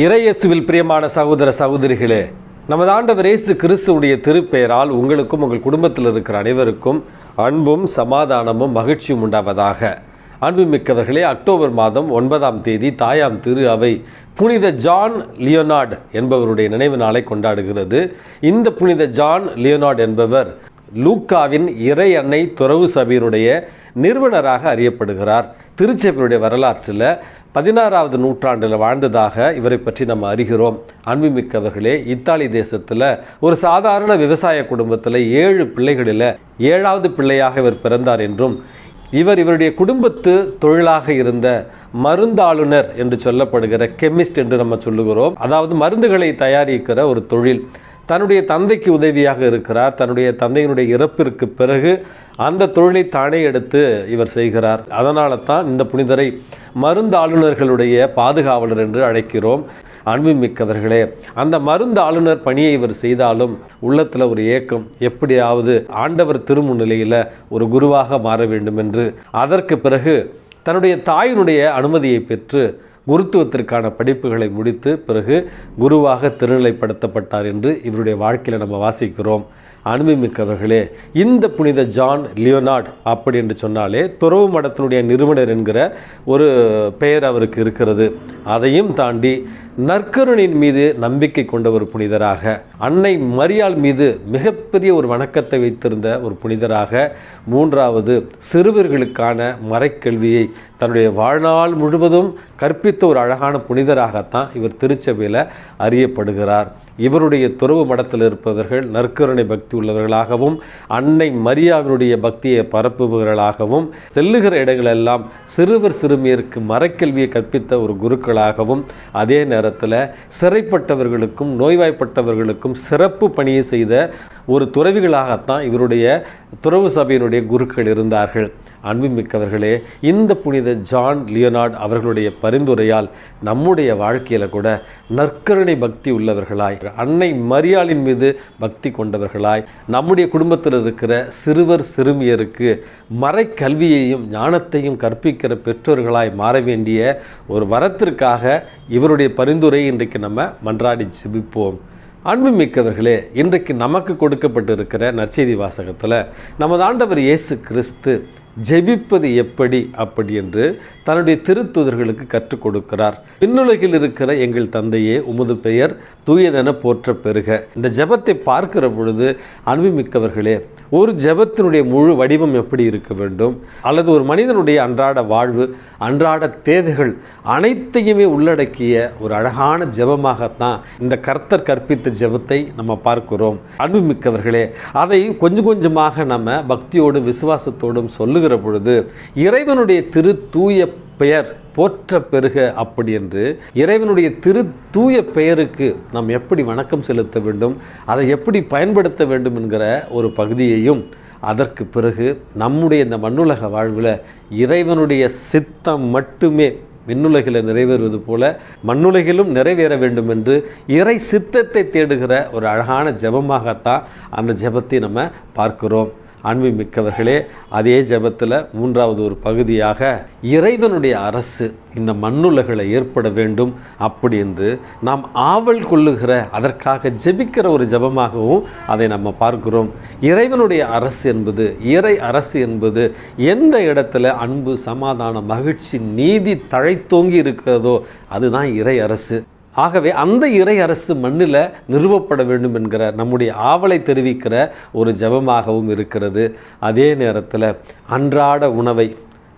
இறையேசுவில் பிரியமான சகோதர சகோதரிகளே நமது ஆண்டவர் இயேசு கிறிஸ்துவுடைய திருப்பெயரால் உங்களுக்கும் உங்கள் குடும்பத்தில் இருக்கிற அனைவருக்கும் அன்பும் சமாதானமும் மகிழ்ச்சியும் உண்டாவதாக. அன்புமிக்கவர்களே அக்டோபர் மாதம் ஒன்பதாம் தேதி தாயாம் திரு அவை புனித ஜான் லியோனார்ட் என்பவருடைய நினைவு நாளை கொண்டாடுகிறது. இந்த புனித ஜான் லியோனார்ட் என்பவர் லூக்காவின் இறை அன்னை துறவு சபையினுடைய நிறுவனராக அறியப்படுகிறார். திருச்சபையுடைய வரலாற்றில் பதினாறாவது நூற்றாண்டில் வாழ்ந்ததாக இவரை பற்றி நம்ம அறிகிறோம். அன்புமிக்கவர்களே இத்தாலி தேசத்தில் ஒரு சாதாரண விவசாய குடும்பத்தில் ஏழு பிள்ளைகளில் ஏழாவது பிள்ளையாக இவர் பிறந்தார் என்றும் இவர் இவருடைய குடும்பத்து தொழிலாக இருந்த மருந்தாளுநர் என்று சொல்லப்படுகிற கெமிஸ்ட் என்று நம்ம சொல்லுகிறோம். அதாவது மருந்துகளை தயாரிக்கிற ஒரு தொழில். தன்னுடைய தந்தைக்கு உதவியாக இருக்கிறார். தன்னுடைய தந்தையினுடைய இறப்பிற்கு பிறகு அந்த தொழிலை தானே எடுத்து இவர் செய்கிறார். அதனால தான் இந்த புனிதரை மருந்தாளுநர்களுடைய பாதுகாவலர் என்று அழைக்கிறோம். அன்புமிக்கவர்களே அந்த மருந்து ஆளுநர் பணியை இவர் செய்தாலும் உள்ளத்தில் ஒரு ஏக்கம் எப்படியாவது ஆண்டவர் திருமுன்னிலையில் ஒரு குருவாக மாற வேண்டும் என்று. அதற்கு பிறகு தன்னுடைய தாயினுடைய அனுமதியை பெற்று குருத்துவத்திற்கான படிப்புகளை முடித்து பிறகு குருவாக திருநிலைப்படுத்தப்பட்டார் என்று இவருடைய வாழ்க்கையில் நம்ம வாசிக்கிறோம். அனுபவமிக்கவர்களே இந்த புனித ஜான் லியோனார்ட் அப்படி என்று சொன்னாலே துறவு மடத்தினுடைய நிறுவனர் என்கிற ஒரு பெயர் அவருக்கு இருக்கிறது. அதையும் தாண்டி நற்கருணின் மீது நம்பிக்கை கொண்ட ஒரு புனிதராக அன்னை மரியாள் மீது மிகப்பெரிய ஒரு வணக்கத்தை வைத்திருந்த ஒரு புனிதராக மூன்றாவது சிறுவர்களுக்கான மறைக்கல்வியை தன்னுடைய வாழ்நாள் முழுவதும் கற்பித்த ஒரு அழகான புனிதராகத்தான் இவர் திருச்சபையில் அறியப்படுகிறார். இவருடைய துறவு மடத்தில் இருப்பவர்கள் நற்கருணை பக்தி உள்ளவர்களாகவும் அன்னை மரியாவினுடைய பக்தியை பரப்புபவர்களாகவும் செல்லுகிற இடங்களெல்லாம் சிறுவர் சிறுமியருக்கு மறைக்கல்வியை கற்பித்த ஒரு குருக்களாகவும் அதே நேரத்தில் சிறைப்பட்டவர்களுக்கும் நோய்வாய்ப்பட்டவர்களுக்கும் சிறப்பு பணியை செய்த ஒரு துறவிகளாகத்தான் இவருடைய துறவு சபையினுடைய குருக்கள் இருந்தார்கள். அன்புமிக்கவர்களே இந்த புனித ஜான் லியோனார்ட் அவர்களுடைய பரிந்துரையால் நம்முடைய வாழ்க்கையில் கூட நற்கருணை பக்தி உள்ளவர்களாய் அன்னை மரியாளின் மீது பக்தி கொண்டவர்களாய் நம்முடைய குடும்பத்தில் இருக்கிற சிறுவர் சிறுமியருக்கு மறைக்கல்வியையும் ஞானத்தையும் கற்பிக்கிற பெற்றோர்களாய் மாற வேண்டிய ஒரு வரத்திற்காக இவருடைய பரிந்துரை இன்றைக்கு நம்ம மன்றாடி ஜெபிப்போம். அன்புமிக்கவர்களே இன்றைக்கு நமக்கு கொடுக்கப்பட்டிருக்கிற நற்செய்தி வாசகத்தில் நமது ஆண்டவர் இயேசு கிறிஸ்து ஜெபிப்பது எப்படி அப்படி என்று தன்னுடைய திருத்துதர்களுக்கு கற்றுக் கொடுக்கிறார். விண்ணுலகில் இருக்கிற எங்கள் தந்தையே உமது பெயர் தூயதென போற்ற பெறுக இந்த ஜெபத்தை பார்க்கிற பொழுது அன்புமிக்கவர்களே ஒரு ஜெபத்தினுடைய முழு வடிவம் எப்படி இருக்க வேண்டும்? அல்லது ஒரு மனிதனுடைய அன்றாட வாழ்வு அன்றாட தேவைகள் அனைத்தையுமே உள்ளடக்கிய ஒரு அழகான ஜபமாகத்தான் இந்த கர்த்தர் கற்பித்த ஜெபத்தை நம்ம பார்க்கிறோம். அன்புமிக்கவர்களே அதை கொஞ்சம் கொஞ்சமாக நம்ம பக்தியோடும் விசுவாசத்தோடும் சொல்லுகிற பொழுது இறைவனுடைய திரு தூய பெயர் போற்ற பெருக அப்படி என்று இறைவனுடைய திரு தூய பெயருக்கு நாம் எப்படி வணக்கம் செலுத்த வேண்டும் அதை எப்படி பயன்படுத்த வேண்டும் என்கிற ஒரு பகுதியையும் அதற்கு பிறகு நம்முடைய இந்த மண்ணுலக வாழ்வில் இறைவனுடைய சித்தம் மட்டுமே விண்ணுலகில் நிறைவேறுவது போல மண்ணுலகிலும் நிறைவேற வேண்டும் என்று இறை சித்தத்தை தேடுகிற ஒரு அழகான ஜெபமாகத்தான் அந்த ஜெபத்தை நம்ம பார்க்கிறோம். அன்பு மிக்கவர்களே அதே ஜெபத்தில் மூன்றாவது ஒரு பகுதியாக இறைவனுடைய அரசு இந்த மண்ணுலகளை ஏற்பட வேண்டும் அப்படி என்று நாம் ஆவல் கொள்ளுகிற அதற்காக ஜெபிக்கிற ஒரு ஜெபமாகவும் அதை நம்ம பார்க்கிறோம். இறைவனுடைய அரசு என்பது இறை அரசு என்பது எந்த இடத்துல அன்பு சமாதானம் மகிழ்ச்சி நீதி தழைத்தோங்கி இருக்கிறதோ அதுதான் இறை அரசு. ஆகவே அந்த இறை அரசு மண்ணில் நிறுவப்பட வேண்டும் என்கிற நம்முடைய ஆவலை தெரிவிக்கிற ஒரு ஜபமாகவும் இருக்கிறது. அதே நேரத்தில் அன்றாட உணவை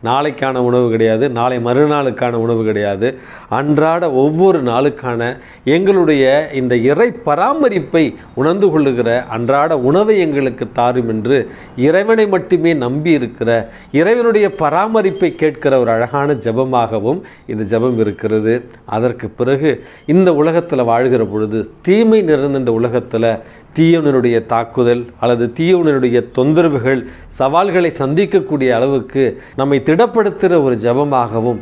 நாளைக்கான உணவு கிடையாது நாளை மறுநாளுக்கான உணவு கிடையாது. அன்றாட ஒவ்வொரு நாளுக்கான எங்களுடைய இந்த இறை பராமரிப்பை உணர்ந்து கொள்ளுகிற அன்றாட உணவை எங்களுக்கு தாரும் என்று இறைவனை மட்டுமே நம்பி இருக்கிற இறைவனுடைய பராமரிப்பை கேட்கிற ஒரு அழகான ஜபமாகவும் இந்த ஜபம் இருக்கிறது. அதற்கு பிறகு இந்த உலகத்தில் வாழ்கிற பொழுது தீமை நிறைந்த இந்த உலகத்தில் தீயவனுடைய தாக்குதல் அல்லது தீயவனுடைய தொந்தரவுகள் சவால்களை சந்திக்கக்கூடிய அளவுக்கு நம்மை திடப்படுத்துகிற ஒரு ஜபமாகவும்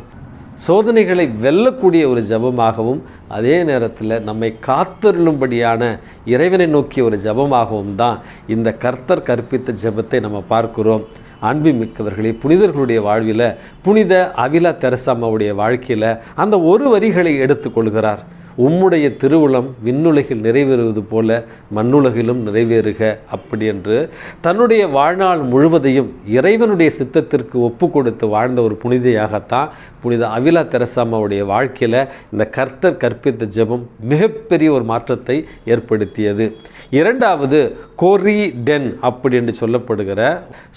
சோதனைகளை வெல்லக்கூடிய ஒரு ஜபமாகவும் அதே நேரத்தில் நம்மை காத்தருளும்படியான இறைவனை நோக்கிய ஒரு ஜபமாகவும் தான் இந்த கர்த்தர் கற்பித்த ஜபத்தை நம்ம பார்க்கிறோம். அன்பு மிக்கவர்களே புனிதர்களுடைய வாழ்வில் புனித அவிலா தெரசாமாவுடைய வாழ்க்கையில் அந்த ஒரு வரிகளை எடுத்துக்கொள்கிறார் உம்முடைய திருவுளம் விண்ணுலகில் நிறைவேறுவது போல மண்ணுலகிலும் நிறைவேறுக அப்படி என்று தன்னுடைய வாழ்நாள் முழுவதையும் இறைவனுடைய சித்தத்திற்கு ஒப்பு கொடுத்து வாழ்ந்த ஒரு புனிதையாகத்தான் புனித அவிலா தெரசாமாவுடைய வாழ்க்கையில் இந்த கர்த்தர் கற்பித்த ஜெபம் மிகப்பெரிய ஒரு மாற்றத்தை ஏற்படுத்தியது. இரண்டாவது கோரி டென் அப்படி என்று சொல்லப்படுகிற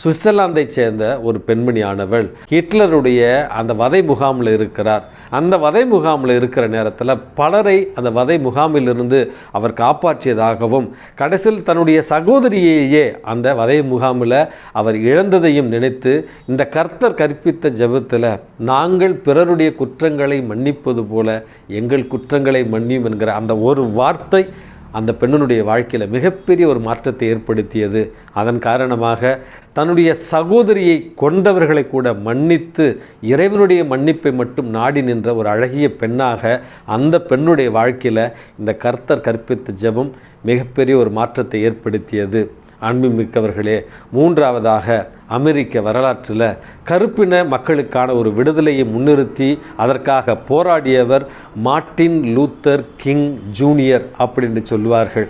சுவிட்சர்லாந்தை சேர்ந்த ஒரு பெண்மணியானவள் ஹிட்லருடைய அந்த வதை முகாமில் இருக்கிறார். அந்த வதை முகாமில் இருக்கிற நேரத்தில் பலரை அந்த வதை முகாமிலிருந்து அவர் காப்பாற்றியதாகவும் கடைசியில் தன்னுடைய சகோதரியையே அந்த வதை முகாமில் அவர் இழந்ததையும் நினைத்து இந்த கர்த்தர் கற்பித்த ஜபத்தில் நாங்கள் பிறருடைய குற்றங்களை மன்னிப்பது போல எங்கள் குற்றங்களை மன்னியும் என்கிற அந்த ஒரு வார்த்தை அந்த பெண்ணினுடைய வாழ்க்கையில் மிகப்பெரிய ஒரு மாற்றத்தை ஏற்படுத்தியது. அதன் காரணமாக தன்னுடைய சகோதரியை கொண்டவர்களை கூட மன்னித்து இறைவனுடைய மன்னிப்பை மட்டும் நாடி நின்ற ஒரு அழகிய பெண்ணாக அந்த பெண்ணுடைய வாழ்க்கையில் இந்த கர்த்தர் கற்பித்த ஜெபம் மிகப்பெரிய ஒரு மாற்றத்தை ஏற்படுத்தியது. அன்புமிக்கவர்களே மூன்றாவதாக அமெரிக்க வரலாற்றில் கருப்பின மக்களுக்கான ஒரு விடுதலையை முன்னிறுத்தி அதற்காக போராடியவர் மார்ட்டின் லூத்தர் கிங் ஜூனியர் அப்படின்னு சொல்லுவார்கள்.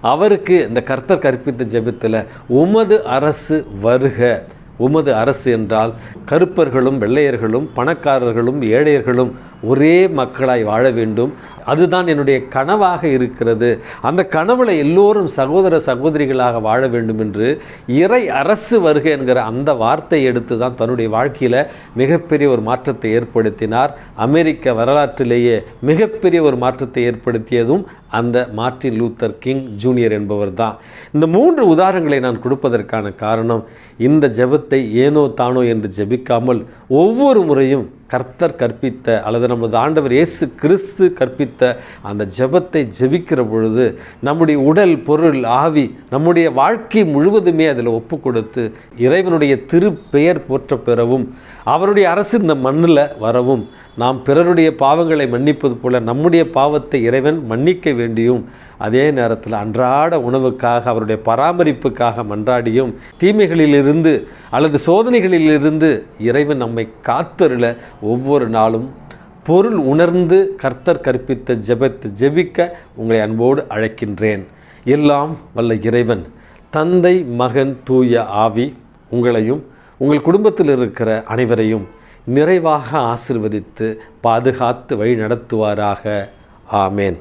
அவருக்கு இந்த கர்த்தர் கற்பித்த ஜெபத்தில் உமது அரசு வருக. உமது அரசு என்றால் கருப்பர்களும் வெள்ளையர்களும் பணக்காரர்களும் ஏழையர்களும் ஒரே மக்களாய் வாழ வேண்டும். அதுதான் என்னுடைய கனவாக இருக்கிறது. அந்த கனவுல எல்லோரும் சகோதர சகோதரிகளாக வாழ வேண்டும் என்று இறை அரசு வருக என்கிற அந்த வார்த்தை எடுத்து தான் தன்னுடைய வாழ்க்கையில் மிகப்பெரிய ஒரு மாற்றத்தை ஏற்படுத்தினார். அமெரிக்க வரலாற்றிலேயே மிகப்பெரிய ஒரு மாற்றத்தை ஏற்படுத்தியதும் அந்த மார்ட்டின் லூத்தர் கிங் ஜூனியர் என்பவர் தான். இந்த மூன்று உதாரணங்களை நான் கொடுப்பதற்கான காரணம் இந்த ஜெபத்தை ஏனோ தானோ என்று ஜெபிக்காமல் ஒவ்வொரு முறையும் கர்த்தர் கற்பித்த அல்லது நமது ஆண்டவர் இயேசு கிறிஸ்து கற்பித்த அந்த ஜெபத்தை ஜெபிக்கிற பொழுது நம்முடைய உடல் பொருள் ஆவி நம்முடைய வாழ்க்கை முழுவதுமே அதில் ஒப்பு கொடுத்து இறைவனுடைய திருப்பெயர் போற்ற பெறவும் அவருடைய அரசு இந்த மண்ணில் வரவும் நாம் பிறருடைய பாவங்களை மன்னிப்பது போல நம்முடைய பாவத்தை இறைவன் மன்னிக்க வேண்டியும் அதே நேரத்தில் அன்றாட உணவுக்காக அவருடைய பராமரிப்புக்காக மன்றாடியும் தீமைகளிலிருந்து அல்லது சோதனைகளிலிருந்து இறைவன் நம்மை காத்தருள ஒவ்வொரு நாளும் பொருள் உணர்ந்து கர்த்தர் கற்பித்த ஜெபத்து ஜெபிக்க உங்களை அன்போடு அழைக்கின்றேன். எல்லாம் வல்ல இறைவன் தந்தை மகன் தூய ஆவி உங்களையும் உங்கள் குடும்பத்தில் இருக்கிற அனைவரையும் நிறைவாக ஆசிர்வதித்து பாதுகாத்து வழி நடத்துவாராக ஆமேன்.